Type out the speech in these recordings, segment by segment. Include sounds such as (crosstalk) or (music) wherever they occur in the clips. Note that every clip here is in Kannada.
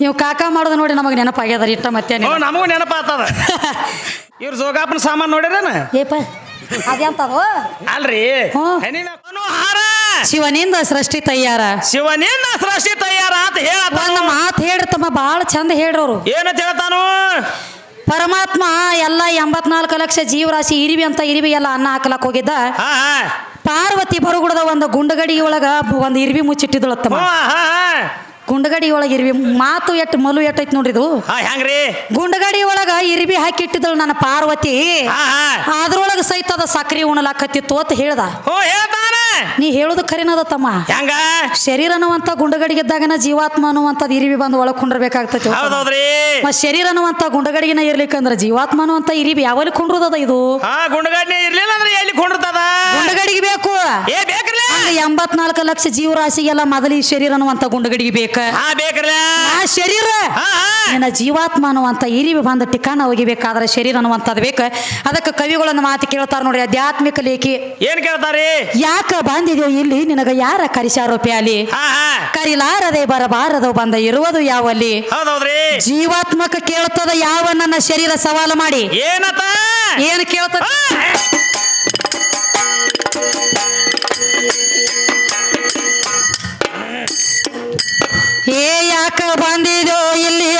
ನೀವು ಕಾಕ ಮಾಡೋದ ನೋಡಿ ನಮಗೆ ನೆನಪಾಗ್ಯದ ಇಟ್ಟ ಮತ್ತೆ ನಮಗೂ ನೆನಪಾತದ (laughs) ಇವ್ರ ಜೋಗಾಪನ ಸಾಮಾನು ನೋಡಿರೇನ? ಏಪ. ಅಲ್ರಿ. ಹ್ಮ್. ಹೆಣ್ಣಿನ ಹಾರ ಶಿವನಿಂದ ಸೃಷ್ಟಿ ತಯ್ಯಾರ ಶಿವನಿಂದ ಸೃಷ್ಟಿ ತಯಾರ ಅಂತ ಹೇಳ ಒಂದ್ ಮಾತು ಹೇಳ್ರಿ ತಮ್ಮ ಭಾಳ ಚಂದ ಹೇಳ್ರವ್ರು ಏನಂತ ಹೇಳ್ತಾನು? ಪರಮಾತ್ಮ ಎಲ್ಲ ಎಂಬತ್ನಾಲ್ಕು ಲಕ್ಷ ಜೀವರಾಶಿ ಇರಿವಿ ಅಂತ ಇರಿವಿ ಎಲ್ಲ ಅನ್ನ ಹಾಕಲಕ್ ಹೋಗಿದ್ದ. ಹಾ ಹಾ. ಪಾರ್ವತಿ ಬರುಗುಡದ ಒಂದು ಗುಂಡಗಡಿ ಒಳಗ ಒಂದು ಇರಿವಿ ಹಾ ಹಾ. ಗುಂಡಗಡಿ ಒಳಗ ಇರ್ವಿ ಮಾತು ಎಟ್ಟು ಮಲು ಎಟ್ಟೈತಿ ನೋಡ್ರಿ ಇದು. ಹೆಂಗ್ರಿ? ಗುಂಡಗಡಿ ಒಳಗ ಇರ್ವಿ ಹಾಕಿಟ್ಟಿದಳು ನನ್ನ ಪಾರ್ವತಿ. ಅದ್ರೊಳಗ ಸಹಿತ ಅದ ಸಕ್ರಿ ಉಣಲಾಕತ್ತಿತ್ತು ಅಂತ ಹೇಳ್ದ. ನೀ ಹೇಳುದು ಖರೀನದ ತಮ್ಮ. ಹೆಂಗ? ಶರೀರ ಅನ್ನುವಂತ ಗುಂಡಗಡಿಗಿದ್ದಾಗನ ಜೀವಾತ್ಮ ಅನ್ನುವಂಥದ್ದು ಇರಿವಿ ಬಂದು ಒಳಗ್ ಕುಂಡ್ರಬೇಕಾಗ್ತೈತಿ ಶರೀರ ಅನ್ನುವಂತ ಗುಂಡಗಡಿಗಿನ ಇರ್ಲಿಕ್ಕಂದ್ರ ಜೀವಾತ್ಮ ಅನ್ನುವಂತ ಇರಿವಿ ಯಾವಲ್ಲಿ ಕುಂಡ್ರದದ ಇದು? ಹಾ ಗುಂಡಗಾಡ್ನೆ ಇರ್ಲಿಲ್ಲ ಅಂದ್ರೆ ಎಲ್ಲಿ ಕೊಂಡಿರ್ತದ? ಗುಂಡಗಡಿಗೆ ಬೇಕು. ಏ ಬೇಕ್ರಲ್ಲ. ಹಂಗ ಎಂಬತ್ನಾಲ್ಕು ಲಕ್ಷ ಜೀವರಾಶಿಗೆಲ್ಲ ಮೊದಲು ಈ ಶರೀರ ಅನ್ನುವಂತ ಗುಂಡಗಡಿಗೆ ಬೇಕ. ಹಾ ಆ ಶರೀರ ನಿನ್ನ ಜೀವಾತ್ಮ ಅನ್ನುವಂತ ಇರಿವಿ ಬಂದ ಟಿಕಾಣ ಒಗಿಬೇಕಾದ್ರೆ ಶರೀರ ಅನ್ನುವಂಥದ್ದು ಬೇಕ. ಅದಕ್ಕೆ ಕವಿಗಳನ್ನ ಮಾತು ಕೇಳ್ತಾರ ನೋಡಿ ಆಧ್ಯಾತ್ಮಿಕ ಲೇಖಿ. ಏನ್ ಕೇಳ್ತಾರೆ ಯಾಕ ಬಂದಿದೆಯೋ ಇಲ್ಲಿ ನಿನಗ ಯಾರ ಕರಿಸಾರೋ ಪ್ಯಾಲಿ? ಹಾ ಹಾ. ಕರಿಲಾರದೆ ಬರಬಾರದು ಬಂದ ಇರುವುದು ಯಾವಲ್ಲಿ? ಹೌದೌದ್ರಿ. ಜೀವಾತ್ಮಕ ಕೇಳ್ತದ ಯಾವ ನನ್ನ ಶರೀರ ಸವಾಲು ಮಾಡಿ? ಏನತ್ತ ಏನ್ ಕೇಳ್ತದ? ಯಾಕ ಬಂದಿದೋ ಇಲ್ಲಿ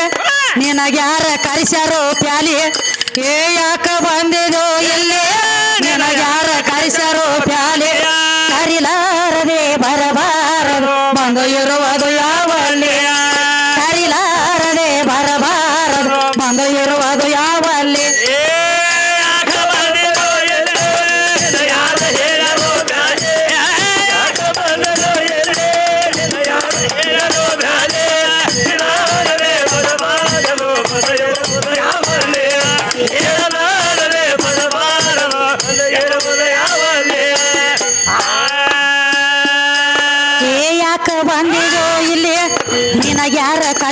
ನಿನಗ್ಯಾರ ಕರೆಸ್ಯಾರೋ ಪ್ಯಾಲಿ? ಏ, ಯಾಕ ಬಂದಿದೋ ಇಲ್ಲಿ ನಿನಗ್ಯಾರ ಕರೆಸ್ಯಾರೋ ಪ್ಯಾಲಿ? ಕರಿಲಾರದೆ ಬರಬಾರದು, ಬಂದು ಇರುವುದು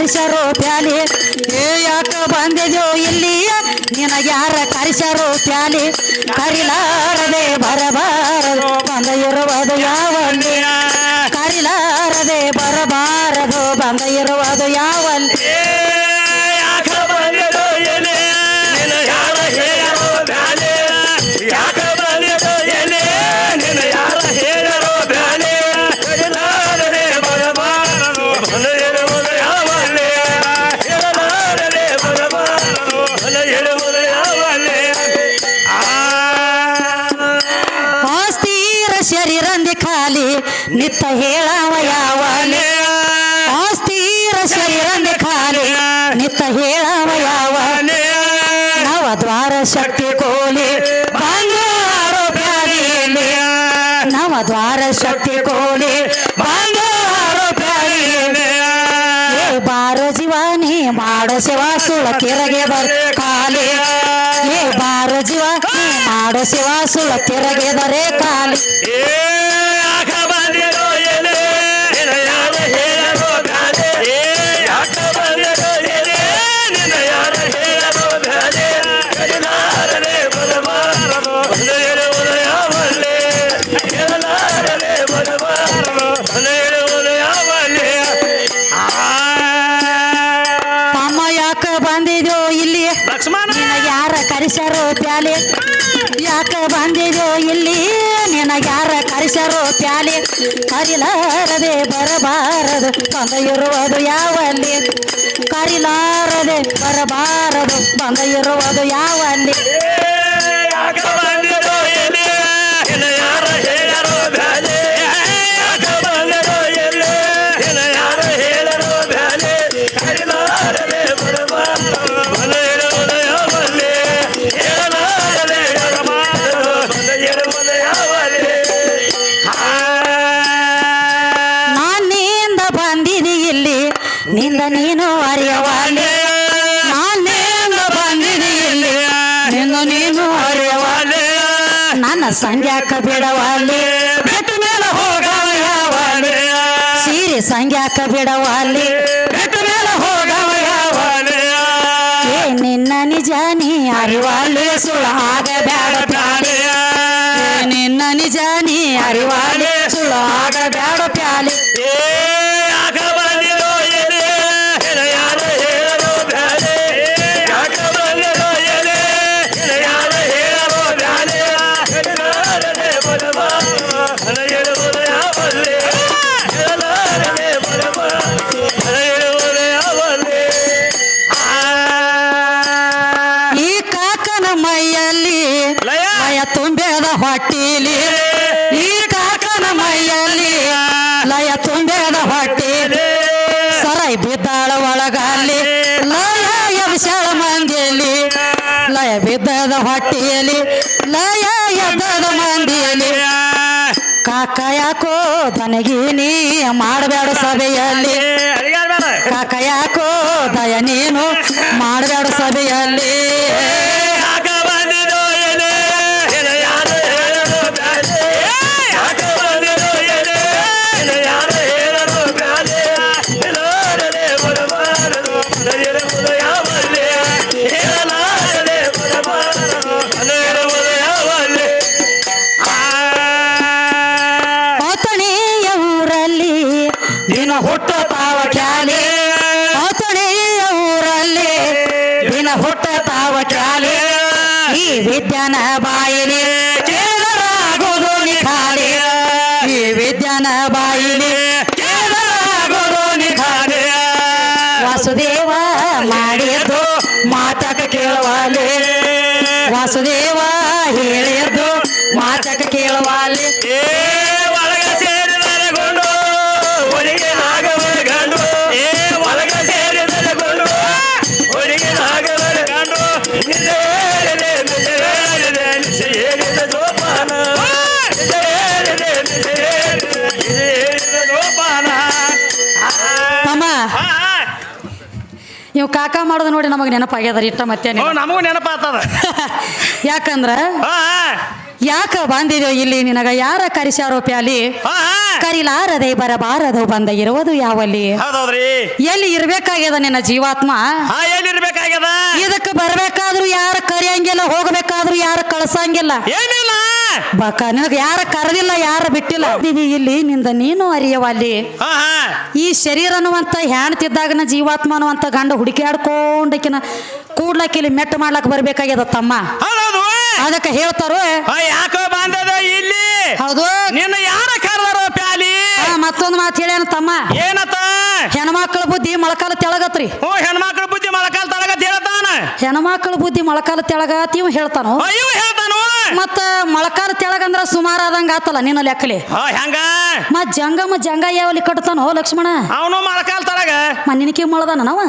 ಕರಿಸರೋ ಪ್ಯಾಲಿ. ಏ ಯಾಕ ಬಂದಿದ್ಯೋ ಇಲ್ಲಿ ನಿನಗ್ಯಾರ ಕರಿಸರೋ ಪ್ಯಾಲಿ? ಕರಿಲಾರದೆ ಬರಬಾರದು. ಬಂದ ಇರುವುದು ಯಾವಲ್ಲಿ ನಿತ್ತ ಹೇಳವ ಯಾವಲ್ಲಿ ಆಸ್ತೀರ ಶರೀರಂದಿ ಖಾಲಿ ನಿತ್ತ ಹೇಳವ ಯಾವ ನವ ದ್ವಾರ ಶಕ್ತಿ ಕೋಲಿ ಬಂಗಾರು ಪ್ಯಾಲಿಯಲ್ಲಿ ನವ ದ್ವಾರ ಶಕ್ತಿ ಕೋಲಿ ಬಂಗಾರು ಪ್ಯಾಲಿಯಲ್ಲಿ ಏ ಬಾರೋ ಜೀವಾನಿ ಮಾಡೋ ಸೇವಾ ಸುಳ ಕೆರಗೆ ಬರ್ ಕಾಲಿ ಏ ಬಾರೋ ಜೀವ ನೀ ಮಾಡೋ ಸೇವಾ ಸುಳ ಕೆರಗೆದರೆ ಕಾಲಿ ಇಲ್ಲಿ ನಿನ ಯಾರ ಕರಿಸರೋ ಪ್ಯಾಲೆ? ಕರಿಲಾರದೆ ಬರಬಾರದು ಬಂದ ಇರುವುದು ಯಾವಲ್ಲಿ? ಕರಿಲಾರದೆ ಬರಬಾರದು ಬಂದ ಇರುವುದು ಯಾವಲ್ಲಿ? ನೀನು ಅರಿಯವಾಲೆ. ನನ್ನ ಸಂಗ್ಯಾಕ ಬಿಡವಲ್ಲಿ ಬೆಟ್ಟ ಮೇಲೆ ಹೋಗವ ಯಾವನೇ ಸೀರೆ ಸಂಗ್ಯಾಕ ಬಿಡವಲ್ಲಿ ಬೆಟ್ಟ ಮೇಲೆ ಹೋಗವ ಯಾವನೇ ಏ ನಿನ್ನ ನಿಜ ನೀ ಅರಿವಾಲಿ. ಸುಳಾಗ ಆಗಬೇಡ ಪ್ಯಾಲಿ. ನಿನ್ನ ನಿಜ ನೀ ಅರಿವಾಲೆ. ಸುಳಾಗ ಬ್ಯಾಡ ಪ್ಯಾಲಿ. ಏ ಹೊಟ್ಟಿಲಿ. ಈ ಕಾಕನ ಮೈಯಲ್ಲಿ ಲಯ ತುಂಬೇದ ಹೊಟ್ಟಿಲಿ. ಸರೈ ಬಿದ್ದಾಳ ಒಳಗಲ್ಲಿ ಲಯ ಎಬ್ಸ್ಯಾಳ ಮಂದಿಯಲ್ಲಿ ಲಯ ಬಿದ್ದದ ಹೊಟ್ಟಿಯಲ್ಲಿ ಲಯ ಎದ್ದದ ಮಂದಿಯಲ್ಲಿ ಕಾಕ ಯಾಕೋ ದನಗೀನಿ ಮಾಡಬೇಡ ಸಭೆಯಲ್ಲಿ. ಕಾಕ ಯಾಕೋ ದಯ ನೀನು ಮಾಡಬೇಡ ಸಭೆಯಲ್ಲಿ. பாயலில் ಕಾಕ ಮಾಡೋದು ನೋಡಿ ನಮಗೆ ನೆನಪಾಗ್ಯದ ಇಟ್ಟ ಮತ್ತೆ ನಮಗೂ ನೆನಪಾತದ (laughs) ಯಾಕಂದ್ರ ಯಾಕ ಬಂದಿದೆಯೋ ಇಲ್ಲಿ ನಿನಗ? ಯಾರ ಕರಿಸ್ಯಾರೋ ಪ್ಯಾಲಿ. ಕರಿಲಾರದೆ ಬರಬಾರದು ಬಂದ ಇರುವುದು ಯಾವಲ್ಲಿ? ಹೌದೌದ್ರಿ. ಎಲ್ಲಿ ಇರ್ಬೇಕಾಗ್ಯದ ನಿನ್ನ ಜೀವಾತ್ಮ? ಹಾ ಎಲ್ಲಿರ್ಬೇಕಾಗ್ಯದ ಇದಕ್ಕೆ ಬರ್ಬೇಕಾದ್ರೂ ಯಾರ ಕರಿಯಂಗಿಲ್ಲ ಹೋಗ್ಬೇಕಾದ್ರೂ ಯಾರ ಕಳ್ಸಂಗಿಲ್ಲ. ಏನಿಲ್ಲ. ಬಕ ನಿನಗೆ ಯಾರ ಕರೆದಿಲ್ಲ ಯಾರ ಬಿಟ್ಟಿಲ್ಲ. ಇದೀವಿ ಇಲ್ಲಿ ನಿಂದ ನೀನು ಅರಿಯವಲ್ಲಿ. ಹಾ ಹಾ. ಈ ಶರೀರ ಅನ್ನುವಂತ ಹೆಣ್ತಿದ್ದಾಗನ ಜೀವಾತ್ಮ ಅನ್ನುವಂತ ಗಂಡ ಹುಡುಕಾಡ್ಕೊಂಡಕಿನ ಕೂಡ್ಲಕ್ಕೆ ಇಲ್ಲಿ ಮೆಟ್ಟು ಮಾಡ್ಲಕ್ ಬರ್ಬೇಕಾಗ್ಯದ ತಮ್ಮ? ಹೌದೌದು. ಅದಕ್ಕೆ ಹೇಳ್ತಾರೋ ಯಾಕೋ ಬಂದದ ಇಲ್ಲಿ? ಹೌದು. ನಿನ್ನ ಯಾರ ಕರ್ದಾರ ಪ್ಯಾಲಿ? ಮತ್ತೊಂದು ಮಾತು ಹೇಳ್ಯಾನ ತಮ್ಮ. ಏನತ್ತ? ಹೆಣ್ಮಕ್ಳ ಬುದ್ಧಿ ಮೊಳಕಾಲ ತೆಳಗತ್ರಿ. ಓ ಹೆಣ್ಮಕ್ಳ ಬುದ್ಧಿ ಮೊಳಕಾಲ ತೆಳಗತ್ ಹೇಳ್ತಾನ? ಹೆಣ್ಮಕ್ಳ ಬುದ್ಧಿ ಮೊಳಕಾಲ ತೆಳಗತ್ ಇವ್ ಹೇಳ್ತಾನ? ಅಯ್ಯೋ ಹೇಳ್ತಾನು? ಮತ್ತ ಮೊಳಕಾಲ ತೆಳಗಂದ್ರ ಸುಮಾರು ಆದಂಗ ಆತಲ್ಲ ನಿನ್ನ ಲೆಕ್ಕಲಿ. ಹೆಂಗ? ಮತ್ ಜಂಗಮ ಜಂಗ ಯಾವಲಿ ಕಟ್ತಾನೋ ಲಕ್ಷ್ಮಣ? ಅವನು ಮೊಳಕಾಲ್ ತಳಗ. ನಿನಕಿ ಮೊಳದಾನ ನಾವ?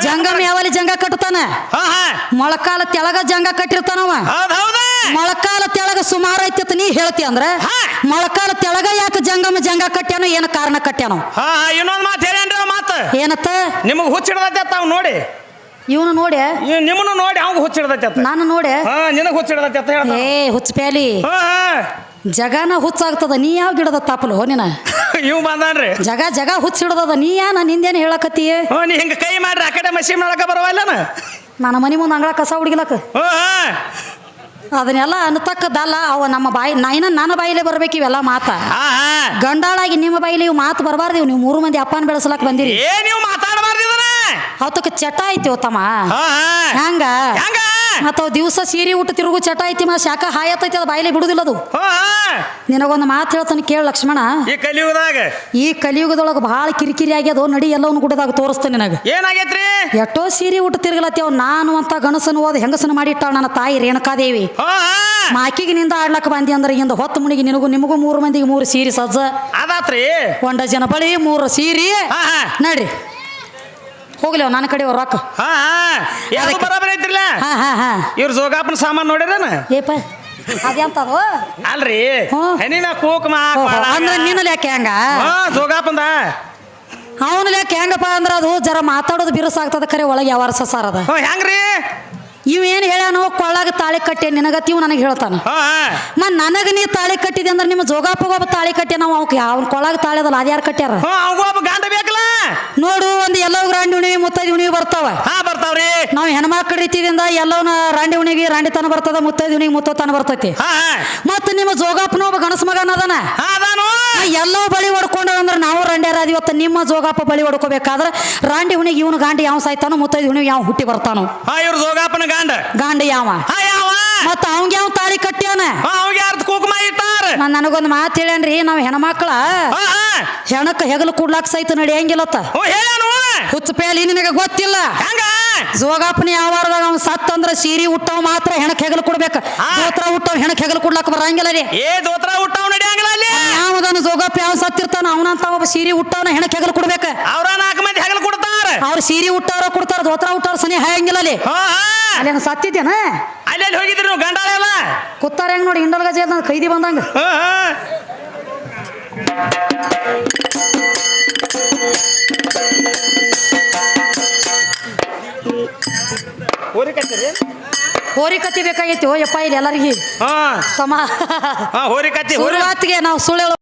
ಜಂಗಮ ಯಾವಲ್ಲಿ ಜಂಗ ಕಟ್ಟತಾನ ಮೊಳಕಾಲ ತೆಳಗ ಜಂಗ ಕಟ್ಟಿರ್ತಾನವ ಮೊಳಕಾಲ ತೆಳಗ ಸುಮಾರು ಐತಿ ನೀ ಹೇಳ್ತಿ ಅಂದ್ರ. ಮೊಳಕಾಲ ತೆಳಗ ಯಾಕೆ ಜಂಗಮ ಜಂಗ ಕಟ್ಟ್ಯಾನೋ ಏನ ಕಾರಣ ಕಟ್ಟ್ಯಾನೋ? ಇನ್ನೊಂದ್ ಮಾತು ಹೇಳೇನ್ರಿ ಮಾತು? ಏನತ್ತ? ನಿಮಗ್ ಹುಚ್ಚಿಡದೈತೆ ತಾವ್ ನೋಡಿ. ಇವನು ನೋಡಿ ನಿಮ್ಮನ್ನು ನೋಡಿ ಅವಂಗ ಹುಚ್ಚಿಡದೈತೆ ನಾನು ನೋಡಿ ಹಾ ಹುಚ್ಚಿಡದೈತೆ ಏ ಹುಚ್ಚ ಪ್ಯಾಲಿ. ಜಗನ ಹುಚ್ಚಾಗ್ತದ ನೀ ಯಾವ ಗಿಡದ ತಾಪಲು? ನಿನ (laughs) ಇವ್ ಬಂದಾನ್ರಿ. ಜಗ ಜಗ ಹುಚ್ಚ ಹಿಡ್ದದ ನೀ ಯಾ ನಿಂದೇನು ಹೇಳಕತ್ತಿ ಹ್ಞೂ ನೀ ಹಿಂಗ ಕೈ ಮಾಡ್ರಿ ಆ ಕಡೆ ಮಸಿ ಮಾಡಕ ಬರವಲ್ಲನ ನನ್ನ ಮನೆ ಮುಂದೆ ಅಂಗಳ ಕಸ ಹುಡುಗಿಲಕ್ಕ. ಹ್ಞೂ ಹಾ. ಅದನ್ನೆಲ್ಲ ಅನ್ನತಕ್ಕದ್ದಲ್ಲ ಅವ ನಮ್ಮ ಬಾಯಿ ನಾಯಿನ ನನ್ನ ಬಾಯಿಲೆ ಬರ್ಬೇಕು ಇವೆಲ್ಲ ಮಾತ. ಹಾ ಹಾ. ಗಂಡಾಳಾಗಿ ನಿಮ್ಮ ಬಾಯಿಲಿ ಇವು ಮಾತು ಬರಬಾರ್ದು ನೀವು ಮೂರು ಮಂದಿ ಅಪ್ಪನ ಬೆಳೆಸಲಕ್ ಬಂದಿರಿ. ಏ ನೀವು ಮಾತಾಡಬಾರ್ದಿದನ ಚಟ ಐತಿ ತಮ್ಮ. ಹಾ ಹಾ. ಹಂಗ? ಹೆಂಗ ಮತ್ತ ಅವ್ ದಿವಸ ಸೀರೆ ಊಟ ತಿರುಗು ಚಟ ಐತಿ ಮಾ ಶಾಖ ಹಾಯತೈತಿ ಅದು ಬಾಯಿಲೆ ಬಿಡುದಿಲ್ಲ ಅದು. ಹಾ ನಿನಗೊಂದು ಮಾತು ಹೇಳ್ತಾನೆ ಕೇಳ ಲಕ್ಷ್ಮಣ. ಈ ಕಲಿಯುಗದಾಗ? ಈ ಕಲಿಯುಗದೊಳಗೆ ಭಾಳ ಕಿರಿಕಿರಿ ಆಗ್ಯದ ನಡಿ ಎಲ್ಲವನ್ನು ಗುಡದಾಗ ತೋರಿಸ್ತೇನೆ ನಿನಗೆ. ಏನಾಗೈತ್ರಿ? ಎಷ್ಟೋ ಸೀರೆ ಊಟ ತಿರುಗಲತ್ತೇವ್ ನಾನು ಅಂತ ಗಣಸನ ಓದಿ ಹೆಂಗಸನ ಮಾಡಿಟ್ಟಾಳ ನನ್ನ ತಾಯಿ ರೇಣುಕಾದೇವಿ. ಹಾ ಮಾಕಿಗೆ ನಿಂದ ಆಡ್ಲಕ್ಕ ಬಂದಿ ಅಂದ್ರೆ ಇಂದ ಹೊತ್ತು ಮುಣಿಗೆ ನಿನಗೂ ನಿಮಗೂ ಮೂರು ಮಂದಿಗೆ ಮೂರು ಸೀರೆ ಸಜ್ಜ. ಅದಾತ್ರಿ? ಒಂಡ ಜನ ಬಳಿ ಮೂರು ಸೀರೆ. ಹಾ ಹಾ. ನಡ್ರಿ. ಹೋಗ್ಲಿ ಅವ್ ನನ್ನ ಕಡೆ ಅವ್ರ ರೊಕ್ಕ. ಹಾ ಯಾರು ಬರೋಬರ್ ಐತ್ರಿಲ್ಲ? ಹಾ ಹಾ ಹಾ. ಇವ್ರ ಜೋಗಾಪನ ಸಾಮಾನು ನೋಡಿರೇನ ಏಪ ಅದ್ಯಾಂತದು? ಅಲ್ರಿ. ಹ್ಞೂ. ಹೆಣ್ಣಿನ ಕೂಕ್ಮ ಅಂದ್ರೆ ನಿನ್ನ ಯಾಕೆ ಹೆಂಗ? ಹಾ ಜೋಗಾಪಂದ ಅವನು ಯಾಕೆ ಹೆಂಗಪ್ಪ ಅಂದ್ರೆ ಅದು ಜರ ಮಾತಾಡೋದು ಬಿರುಸಾಗ್ತದ ಖರೆ ಒಳಗೆ ಯಾವ ಸಾರ ಅದ. ಹ್ಞೂ ಹೆಂಗ್ರಿ? ಇವೇನು ಹೇಳ್ಯಾನೋ ಕೊಳ್ಳಾಗ ತಾಳಿ ಕಟ್ಟೆ ನಿನಗತಿ ಇವ್ ನನಗೆ ಹೇಳ್ತಾನ. ಹಾ ನನಗ ನೀ ತಾಳಿ ಕಟ್ಟಿದೆ ಅಂದ್ರೆ ನಿಮ್ಮ ಜೋಗಾಪಗೊಬ್ಬ ತಾಳಿ ಕಟ್ಟೆ ನಾವು ಅವ್ಕೆ ಅವ್ನ ಕೊಳ್ಳಾಗ ತಾಳಿ ಅದಲ್ಲ ಅದ್ಯಾರು ಕಟ್ಟ್ಯಾರ? ಗಂಡ ಬೇಕಲ್ಲ? ನೋಡು ಒಂದು ಎಲ್ಲೋ ರಾಂಡಿ ಉಣಿವಿ ಮುತ್ತೈದು ಉಣಿವಿ ಬರ್ತಾವ. ಬರ್ತಾವ್ರಿ. ನಾವು ಹೆಣ್ಮಕ್ಳ ರೀತಿಯಿಂದ ಎಲ್ಲವನ್ನ ರಾಂಡಿ ಉಣಿಗೆ ರಾಂಡಿ ತನ ಬರ್ತದ ಮುತ್ತೈದು ಉಣಿಗೆ ಮುತ್ತತನ ಬರ್ತೈತಿ. ಮತ್ತು ನಿಮ್ಮ ಜೋಗಾಪನ ಒಬ್ಬ ಗಣಸ ಮಗನ ಅದಾನು. ಎಲ್ಲೋ ಬಳಿ ಹೊಡ್ಕೊಂಡ ಅಂದ್ರೆ ನಾವು ರಂಡ್ಯಾರ ಇವತ್ತು ನಿಮ್ಮ ಜೋಗಾಪ ಬಳಿ ಹೊಡ್ಕೋಬೇಕಾದ್ರೆ ರಾಂಡಿ ಹುಣಿಗೆ ಇವನು ಗಾಂಡಿ ಯಾವ ಸಾಯ್ತಾನೋ ಮುತ್ತೈದು ಹುಣಿಗೆ ಯಾವ ಹುಟ್ಟಿ ಬರ್ತಾನೋ. ಇವ್ರ ಜೋಗಾಪನ ಗಾಂಡ. ಗಾಂಡಿ ಯಾವ? ಮತ್ತು ಅವಂಗೆ ಯಾವ ತಾಳಿ ಕಟ್ಟ್ಯಾನ? ಕುಕುಮ ಇಟ್ಟಾರ? ನಾನು ನನಗೊಂದು ಮಾತು ಹೇಳ್ಯಾನ್ರಿ ನಾವು ಹೆಣ್ಮಕ್ಳ. ಹೆಣಕ್ಕೆ ಹೆಗಲು ಕೂಡ್ಲಾಕ್ ಸೈತ ನಡೆಯಂಗಿಲ್ಲತ್ತ. ಹುಚ್ಚ ಪೇಲಿ ನಿನಗೆ ಗೊತ್ತಿಲ್ಲ. ಹೆಂಗ? ಜೋಗಾಪನ ಯಾವಾರದಾಗ ಅವ್ನು ಸತ್ತ ಅಂದ್ರೆ ಸೀರಿ ಹುಟ್ಟವ್ ಮಾತ್ರ ಹೆಣಕ್ ಹೆಗಲು ಕೊಡ್ಬೇಕು. ಆ. ದೋತ್ರ ಹುಟ್ಟವ್ ಹೆಣಕ್ ಹೆಗಲು ಕೊಡ್ಲಾಕ ಬರಂಗಿಲ್ಲ ರೀ. ಏ ದೋತ್ರ ಯಾವದನ್ನು ಜೋಗಪ್ಪ ಯಾವ ಸತ್ತಿರ್ತಾನ ಅವನಂತ ಒಬ್ಬ ಸೀರೆ ಹುಟ್ಟವನ ಹೆಣಕ್ಕೆ ಹೆಗಲು ಕೊಡ್ಬೇಕ. ಅವ್ರ ನಾಲ್ಕು ಮಂದಿ ಹೆಗಲು ಕೊಡ್ತಾರ. ಅವ್ರ ಸೀರೆ ಹುಟ್ಟವ್ರ ಕೊಡ್ತಾರ ದೋತ್ರ ಹುಟ್ಟವ್ರ ಸನಿ ಹಾಯಂಗಿಲ್ಲ ಅಲ್ಲಿ. ಹಾ ಹಾ. ಅಲ್ಲೇನು ಸತ್ತಿದ್ದೇನ? ಅಲ್ಲಿ ಅಲ್ಲಿ ಹೋಗಿದ್ರಿ ನೀವು ಗಂಡಾಳೆ ಎಲ್ಲ? ಕುತ್ತಾರ ಹೆಂಗ್ ನೋಡಿ ಹಿಂಡಲ್ ಗಜ ಕೈದಿ ಬಂದಂಗ. ಹಾ ಹಾ. ಹೋರಿ ಕತ್ತೀರಿ. ಹೋರಿ ಕತ್ತಿ ಬೇಕಾಗೈತಿ ಓ ಯಪ್ಪ ಇಲ್ಲಿ ಎಲ್ಲರಿಗೆ. ಹಾ. ತಮ್ಮ. ಹಾ ಹೋರಿ ಕತ್ತಿ ನಾವು ಸುಳ್ಳು